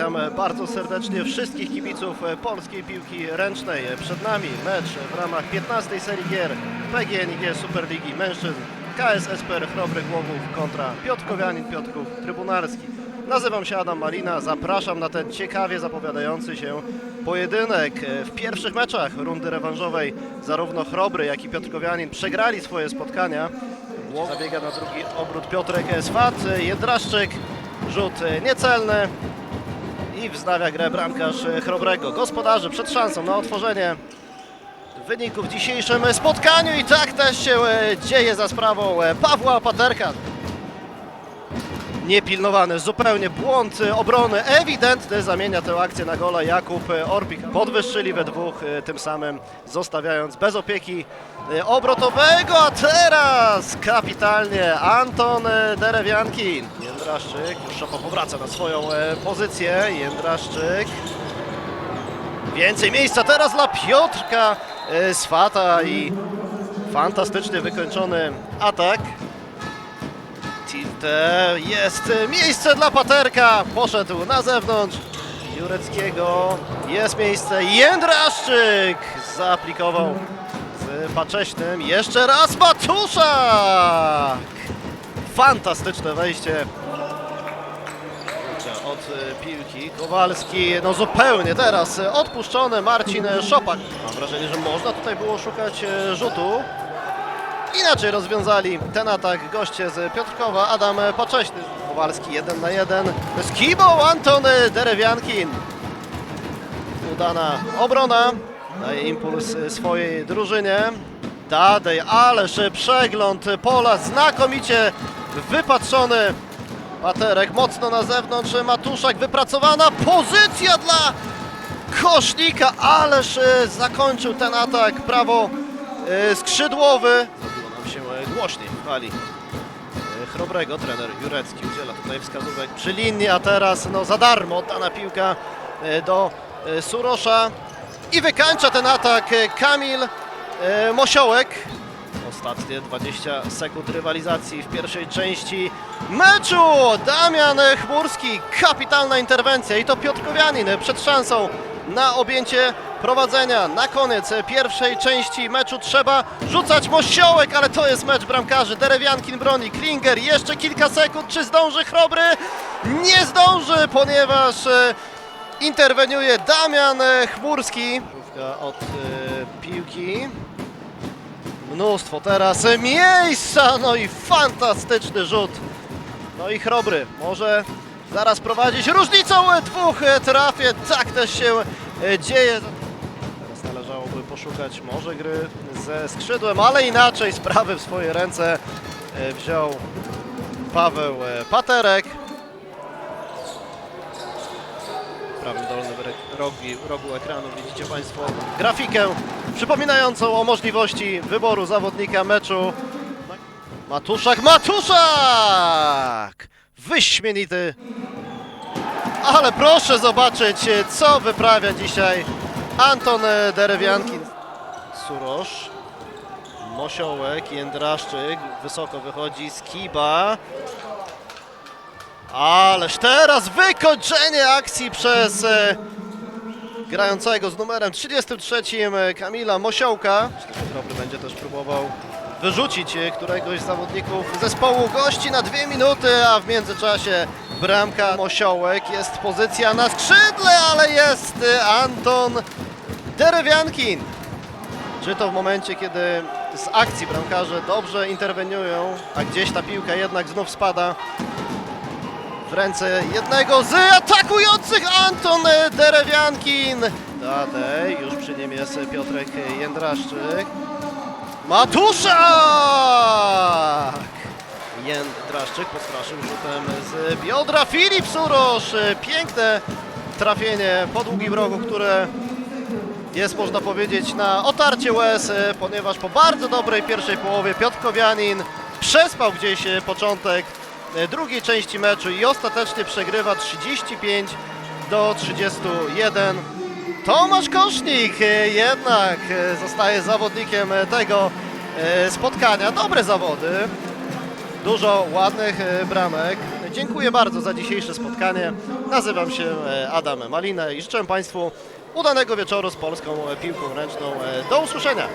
Witam bardzo serdecznie wszystkich kibiców polskiej piłki ręcznej. Przed nami mecz w ramach 15 serii gier PGNiG Superligi Mężczyzn KS Esper Chrobry Głogów kontra Piotrkowianin Piotrków Trybunalski. Nazywam się Adam Marina, zapraszam na ten ciekawie zapowiadający się pojedynek. W pierwszych meczach rundy rewanżowej zarówno Chrobry, jak i Piotrkowianin przegrali swoje spotkania. Zabiega na drugi obrót Piotrek Swat, Jedraszczyk, rzut niecelny i wznawia grę bramkarz Chrobrego. Gospodarze przed szansą na otworzenie wyników w dzisiejszym spotkaniu i tak też się e, dzieje za sprawą e, Pawła Paterka. Niepilnowany, zupełnie błąd e, obrony, ewidentny, zamienia tę akcję na gola Jakub e, Orpik. Podwyższyli we dwóch, e, tym samym zostawiając bez opieki obrotowego, a teraz kapitalnie Anton Derewiankin. Jędraszczyk, już Szopa powraca na swoją pozycję, Jędraszczyk. Więcej miejsca teraz dla Piotrka Swata i fantastycznie wykończony atak. Jest miejsce dla Paterka. Poszedł na zewnątrz. Jureckiego jest miejsce. Jędraszczyk zaaplikował z Pacześnym. Jeszcze raz Matuszak. Fantastyczne wejście od e, piłki. Kowalski, no zupełnie teraz odpuszczony Marcin Szopak. Mam wrażenie, że można tutaj było szukać e, rzutu. Inaczej rozwiązali ten atak goście z Piotrkowa. Adam Pacześny. Kowalski 1 na 1 z Kibą Antony Derewiankin. Udana obrona. Daje impuls swojej drużynie. Dadej, ależ przegląd pola znakomicie wypatrzony. Paterek mocno na zewnątrz, Matuszak wypracowana pozycja dla Kosznika, ależ zakończył ten atak prawo e, skrzydłowy. Głośniej w hali e, Chrobrego. Trener Jurecki udziela tutaj wskazówek przy linii, a teraz no za darmo oddana piłka e, do e, Surosza i wykańcza ten atak Kamil Mosiołek. Ostatnie 20 sekund rywalizacji w pierwszej części meczu. Damian Chmurski, kapitalna interwencja i to Piotrkowianin przed szansą na objęcie prowadzenia. Na koniec pierwszej części meczu trzeba rzucać Mosiołek, ale to jest mecz bramkarzy. Derewiankin broni, Klinger jeszcze kilka sekund. Czy zdąży Chrobry? Nie zdąży, ponieważ e, interweniuje Damian Chmurski. Piłka Od e, piłki. Mnóstwo teraz miejsca, no i fantastyczny rzut. No i Chrobry może zaraz prowadzić różnicą dwóch trafie. Tak też się e, dzieje. Teraz należałoby poszukać może gry ze skrzydłem, ale inaczej sprawy w swoje ręce e, wziął Paweł e, Paterek. W prawym dolnym rogu, rogu ekranu widzicie Państwo grafikę przypominającą o możliwości wyboru zawodnika meczu. Matuszak, Matuszak! Wyśmienity. Ale proszę zobaczyć, co wyprawia dzisiaj Anton Derewiankin. Surosz, Mosiołek, Jędraszczyk, wysoko wychodzi Skiba. Ależ teraz wykończenie akcji przez e, grającego z numerem 33 Kamila Mosiołka. Myślę, że będzie też próbował wyrzucić e, któregoś z zawodników zespołu gości na dwie minuty, a w międzyczasie bramka Mosiołek. Jest pozycja na skrzydle, ale jest e, Anton Derewiankin. Czy to w momencie, kiedy z akcji bramkarze dobrze interweniują, a gdzieś ta piłka jednak znów spada w ręce jednego z atakujących Anton Derewiankin. Dadej, już przy nim jest Piotrek Jędraszczyk. Matuszak! Jędraszczyk postraszył rzutem z biodra. Filip Surosz, piękne trafienie po długim rogu, które jest można powiedzieć na otarcie łez, ponieważ po bardzo dobrej pierwszej połowie Piotr Kowianin przespał gdzieś e, początek e, drugiej części meczu i ostatecznie przegrywa 35 do 31. Tomasz Kosznik e, jednak e, zostaje zawodnikiem e, tego spotkania. Dobre zawody, dużo ładnych bramek. dziękuję bardzo za dzisiejsze spotkanie. Nazywam się Adam Malina i życzę Państwu udanego wieczoru z polską piłką ręczną. Do usłyszenia!